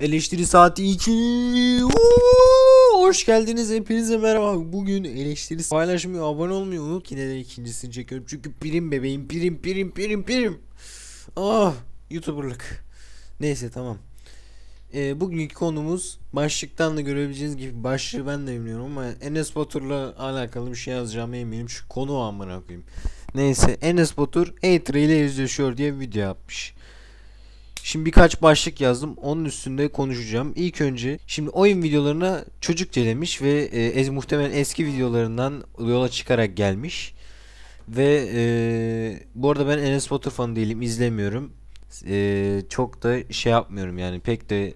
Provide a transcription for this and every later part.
Eleştiri saati 2. Hoş geldiniz hepinize merhaba. Bugün eleştiri paylaşmayı, abone olmayı unut. Yine de ikincisini çekiyorum. Çünkü prim bebeğim, prim, prim, prim, prim. Ah, YouTuber'lık. Neyse tamam. Ee, bugünkü konumuz başlıktan da görebileceğiniz gibi başlığı ben de bilmiyorum ama Enes Batur'la alakalı bir şey yazacağıma eminim. Şu konu amına koyayım. Neyse Enes Batur Hater ile yüzleşiyor diye video yapmış. Şimdi birkaç başlık yazdım. Onun üstünde konuşacağım. İlk önce şimdi oyun videolarına çocuk demiş ve e, ez, muhtemelen eski videolarından yola çıkarak gelmiş. Ve e, bu arada ben Enes Batur fanı değilim. izlemiyorum. E, çok da şey yapmıyorum yani pek de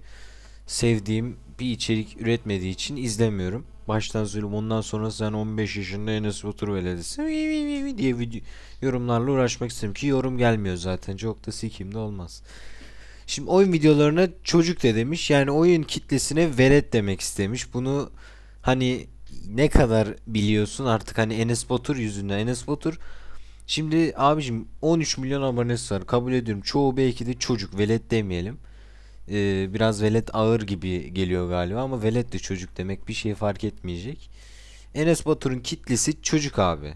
sevdiğim bir içerik üretmediği için izlemiyorum. Baştan söyleyeyim ondan sonra sen 15 yaşında Enes Batur veledisi diye video, yorumlarla uğraşmak istedim ki yorum gelmiyor zaten. Çok da sikimde olmaz. Şimdi oyun videolarına çocuk de demiş. Yani oyun kitlesine velet demek istemiş. Bunu hani ne kadar biliyorsun artık hani Enes Batur yüzünden. Enes Batur şimdi abicim 13 milyon abonesi var. Kabul ediyorum. Çoğu belki de çocuk. Velet demeyelim. Ee, biraz velet ağır gibi geliyor galiba ama velet de çocuk demek bir şey fark etmeyecek. Enes Batur'un kitlesi çocuk abi.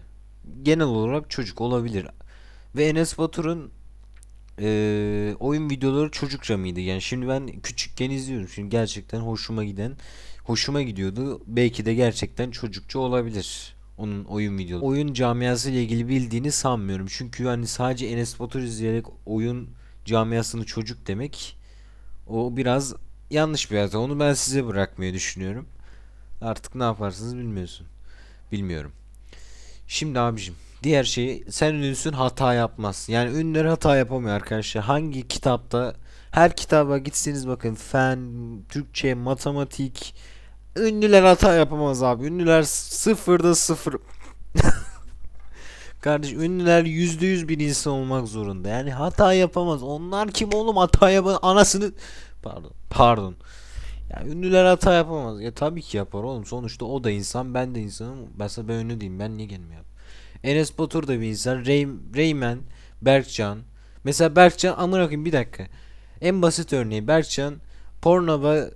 Genel olarak çocuk olabilir. Ve Enes Batur'un e, oyun videoları çocukça mıydı? Yani şimdi ben küçükken izliyorum. Şimdi gerçekten hoşuma giden, hoşuma gidiyordu. Belki de gerçekten çocukça olabilir. Onun oyun videoları. Oyun camiası ile ilgili bildiğini sanmıyorum. Çünkü hani sadece Enes Batur izleyerek oyun camiasını çocuk demek o biraz yanlış bir hata. Onu ben size bırakmayı düşünüyorum. Artık ne yaparsınız bilmiyorsun. Bilmiyorum. Şimdi abicim Diğer şey sen ünlüsün hata yapmaz. Yani ünlüler hata yapamıyor arkadaşlar. Hangi kitapta her kitaba gitseniz bakın fen, Türkçe, matematik ünlüler hata yapamaz abi. Ünlüler sıfırda sıfır. Kardeş ünlüler yüzde yüz bir insan olmak zorunda. Yani hata yapamaz. Onlar kim oğlum hata yapan anasını pardon pardon. Ya ünlüler hata yapamaz. Ya tabii ki yapar oğlum. Sonuçta o da insan, ben de insanım. Mesela ben ünlü değilim. Ben niye gelmiyorum? Enes Batur da bir insan. Ray, Rayman, Berkcan. Mesela Berkcan amına koyayım bir dakika. En basit örneği Berkcan pornoba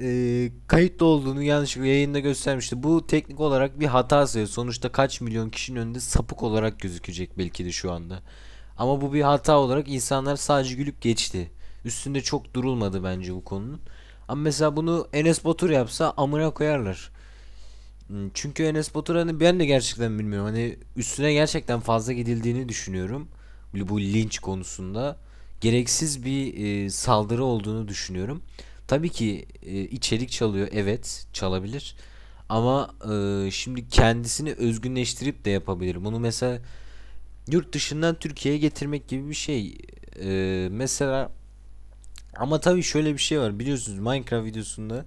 e, kayıtlı olduğunu yanlışlıkla yayında göstermişti. Bu teknik olarak bir hata sayı. Sonuçta kaç milyon kişinin önünde sapık olarak gözükecek belki de şu anda. Ama bu bir hata olarak insanlar sadece gülüp geçti. Üstünde çok durulmadı bence bu konunun. Ama mesela bunu Enes Batur yapsa amına koyarlar. Hmm, çünkü Enes Batur hani ben de gerçekten bilmiyorum. Hani üstüne gerçekten fazla gidildiğini düşünüyorum. Bu linç konusunda gereksiz bir e, saldırı olduğunu düşünüyorum. Tabii ki e, içerik çalıyor. Evet, çalabilir. Ama e, şimdi kendisini özgünleştirip de yapabilir. Bunu mesela yurt dışından Türkiye'ye getirmek gibi bir şey. E, mesela ama tabii şöyle bir şey var. Biliyorsunuz Minecraft videosunda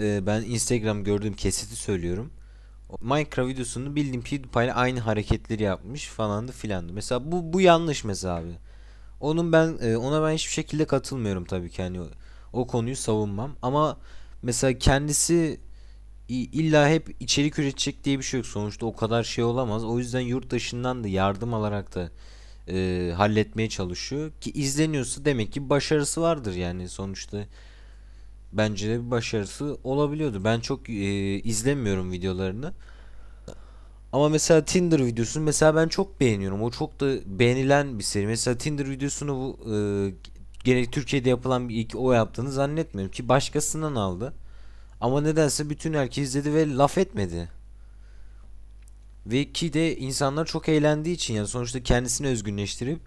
e, ben Instagram gördüğüm kesiti söylüyorum. Minecraft videosunu bildiğim PewDiePie aynı hareketleri yapmış falandı filandı. Mesela bu bu yanlış mesela abi. Onun ben e, ona ben hiçbir şekilde katılmıyorum tabii ki hani o, o konuyu savunmam ama mesela kendisi illa hep içerik üretecek diye bir şey yok sonuçta o kadar şey olamaz. O yüzden yurt dışından da yardım alarak da e, halletmeye çalışıyor ki izleniyorsa demek ki başarısı vardır yani sonuçta bence de bir başarısı olabiliyordu. Ben çok e, izlemiyorum videolarını. Ama mesela Tinder videosunu mesela ben çok beğeniyorum. O çok da beğenilen bir seri. Mesela Tinder videosunu bu e, gerek Türkiye'de yapılan bir ilk o yaptığını zannetmiyorum ki başkasından aldı. Ama nedense bütün herkes izledi ve laf etmedi. Ve ki de insanlar çok eğlendiği için yani sonuçta kendisini özgünleştirip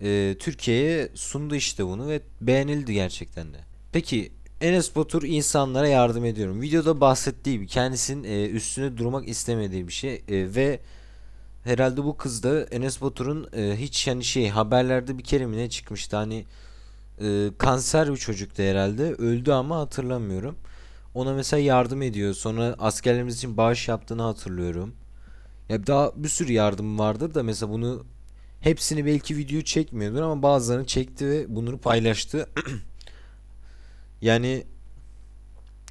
e, Türkiye'ye sundu işte bunu ve beğenildi gerçekten de. Peki Enes Batur insanlara yardım ediyorum. Videoda bahsettiği gibi kendisinin e, üstüne durmak istemediği bir şey e, ve herhalde bu kız da Enes Batur'un e, hiç yani şey haberlerde bir kere mi ne çıkmıştı hani e, kanser bir çocuktu herhalde öldü ama hatırlamıyorum. Ona mesela yardım ediyor. Sonra askerlerimiz için bağış yaptığını hatırlıyorum. Ya daha bir sürü yardım vardır da mesela bunu hepsini belki video çekmiyordur ama bazılarını çekti ve bunları paylaştı. Yani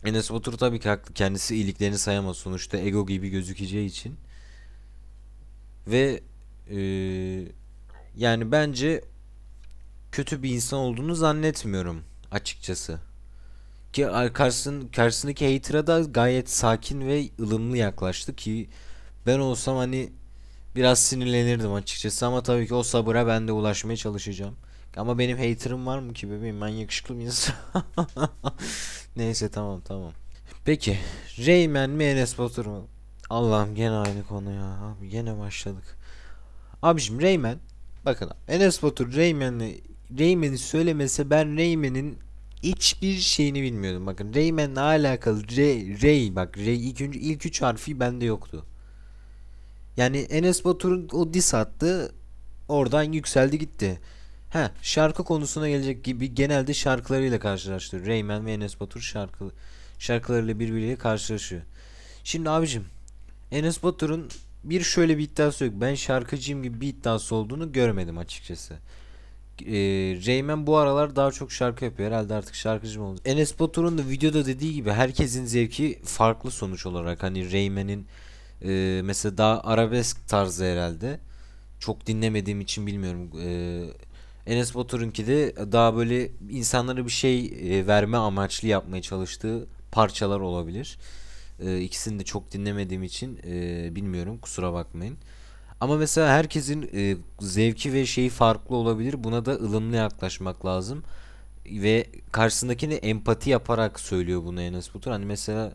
Enes Batur tabii ki haklı. Kendisi iyiliklerini sayamaz. Sonuçta ego gibi gözükeceği için. Ve e, yani bence kötü bir insan olduğunu zannetmiyorum açıkçası. Ki karşısın, karşısındaki hater'a da gayet sakin ve ılımlı yaklaştı ki ben olsam hani biraz sinirlenirdim açıkçası ama tabii ki o sabıra ben de ulaşmaya çalışacağım. Ama benim hater'ım var mı ki bebeğim ben yakışıklı bir insan. Neyse tamam tamam. Peki Rayman mi Enes Batur mu? Allah'ım gene aynı konu ya. Abi gene başladık. Abiciğim Rayman bakın Enes Batur Rayman'ı Rayman'i söylemese ben Rayman'in hiçbir şeyini bilmiyordum. Bakın Rayman'la alakalı Ray, Ray bak Ray ilk önce ilk üç harfi bende yoktu. Yani Enes Batur'un o diss attı oradan yükseldi gitti. Ha şarkı konusuna gelecek gibi genelde şarkılarıyla karşılaştırıyor. Rayman ve Enes Batur şarkı şarkılarıyla birbiriyle karşılaşıyor. Şimdi abicim Enes Batur'un bir şöyle bir iddiası yok. Ben şarkıcıyım gibi bir iddiası olduğunu görmedim açıkçası. Ee, Rayman bu aralar daha çok şarkı yapıyor. Herhalde artık şarkıcı mı oldu? Enes Batur'un da videoda dediği gibi herkesin zevki farklı sonuç olarak. Hani Rayman'in e, mesela daha arabesk tarzı herhalde. Çok dinlemediğim için bilmiyorum. E, Enes Batur'unki de daha böyle insanlara bir şey e, verme amaçlı yapmaya çalıştığı parçalar olabilir. E, ikisini de çok dinlemediğim için e, bilmiyorum kusura bakmayın. Ama mesela herkesin zevki ve şeyi farklı olabilir. Buna da ılımlı yaklaşmak lazım. Ve karşısındakine empati yaparak söylüyor bunu Enes Batur. Hani mesela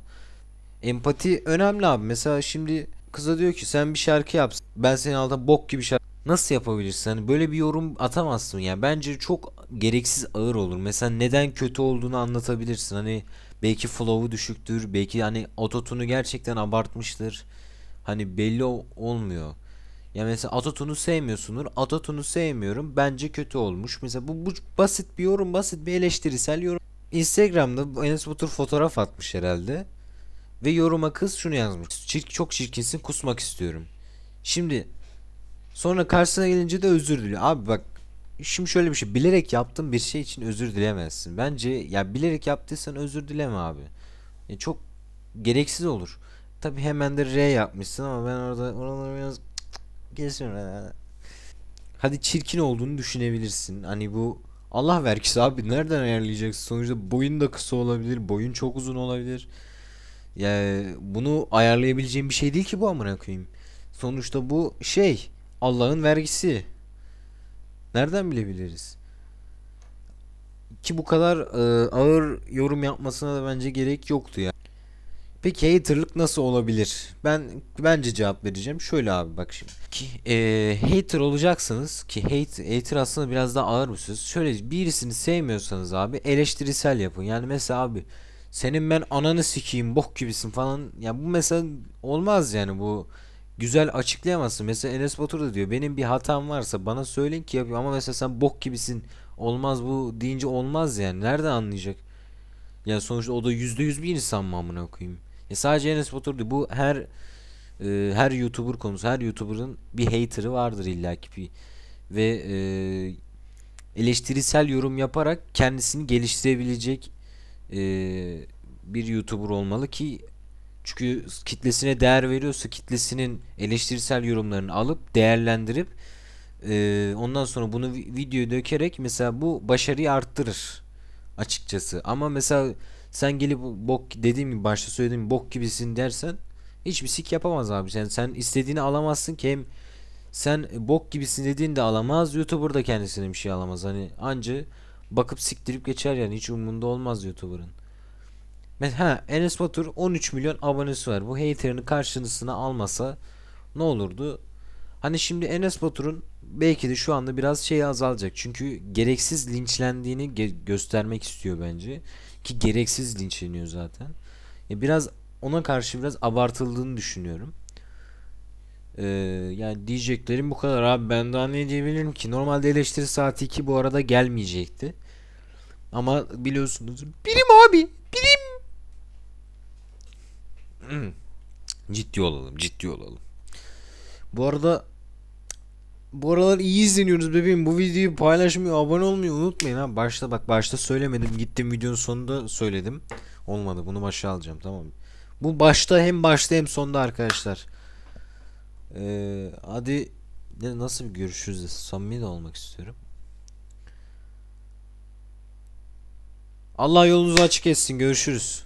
empati önemli abi. Mesela şimdi kıza diyor ki sen bir şarkı yap. Ben senin altında bok gibi şarkı Nasıl yapabilirsin? Hani böyle bir yorum atamazsın yani. Bence çok gereksiz ağır olur. Mesela neden kötü olduğunu anlatabilirsin. Hani belki flow'u düşüktür. Belki hani ototunu gerçekten abartmıştır. Hani belli olmuyor. Ya mesela Atatun'u sevmiyorsundur. Atatun'u sevmiyorum. Bence kötü olmuş. Mesela bu, bu basit bir yorum, basit bir eleştirisel yorum. Instagram'da Enes Batur fotoğraf atmış herhalde. Ve yoruma kız şunu yazmış. Çirk, çok çirkinsin kusmak istiyorum. Şimdi sonra karşısına gelince de özür diliyor. Abi bak şimdi şöyle bir şey. Bilerek yaptığın bir şey için özür dilemezsin. Bence ya bilerek yaptıysan özür dileme abi. Ya çok gereksiz olur. Tabi hemen de R yapmışsın ama ben orada oraları biraz Geçiyorum. Hadi çirkin olduğunu düşünebilirsin. Hani bu Allah vergisi abi nereden ayarlayacaksın? Sonuçta boyun da kısa olabilir, boyun çok uzun olabilir. Ya yani bunu ayarlayabileceğim bir şey değil ki bu amına koyayım. Sonuçta bu şey Allah'ın vergisi. Nereden bilebiliriz? Ki bu kadar e, ağır yorum yapmasına da bence gerek yoktu ya. Peki haterlık nasıl olabilir? Ben bence cevap vereceğim. Şöyle abi bak şimdi. Ki, e, hater olacaksınız ki hate, hater aslında biraz daha ağır bir söz. Şöyle birisini sevmiyorsanız abi eleştirisel yapın. Yani mesela abi senin ben ananı sikeyim bok gibisin falan. Ya yani bu mesela olmaz yani bu güzel açıklayamazsın. Mesela Enes Batur da diyor benim bir hatam varsa bana söyleyin ki yapayım ama mesela sen bok gibisin olmaz bu deyince olmaz yani. Nereden anlayacak? Yani sonuçta o da %100 bir insan mı amına koyayım? E sadece Enes Batur değil. Bu her e, her YouTuber konusu. Her YouTuber'ın bir hater'ı vardır illaki bir ve e, eleştirisel yorum yaparak kendisini geliştirebilecek e, bir YouTuber olmalı ki çünkü kitlesine değer veriyorsa kitlesinin eleştirisel yorumlarını alıp değerlendirip e, ondan sonra bunu videoya dökerek mesela bu başarıyı arttırır açıkçası. Ama mesela sen gelip bok dediğim gibi başta söylediğim bok gibisin dersen hiçbir sik yapamaz abi. Sen sen istediğini alamazsın ki hem sen bok gibisin dediğini de alamaz. YouTuber da kendisine bir şey alamaz. Hani anca bakıp siktirip geçer yani hiç umurunda olmaz YouTuber'ın. Ha Enes Batur 13 milyon abonesi var. Bu haterini karşısına almasa ne olurdu? Hani şimdi Enes Batur'un belki de şu anda biraz şey azalacak. Çünkü gereksiz linçlendiğini ge- göstermek istiyor bence. Ki gereksiz linçleniyor zaten. Ya biraz ona karşı biraz abartıldığını düşünüyorum. Ee, yani diyeceklerim bu kadar abi ben daha ne diyebilirim ki normalde eleştiri saati 2 bu arada gelmeyecekti ama biliyorsunuz birim abi birim. Ciddi olalım ciddi olalım bu arada bu aralar iyi izleniyoruz bebeğim. Bu videoyu paylaşmayı, abone olmayı unutmayın ha. Başta bak başta söylemedim. Gittim videonun sonunda söyledim. Olmadı. Bunu başa alacağım tamam? Bu başta hem başta hem sonda arkadaşlar. Ee, hadi nasıl bir görüşürüz? Samimi de olmak istiyorum. Allah yolunuzu açık etsin. Görüşürüz.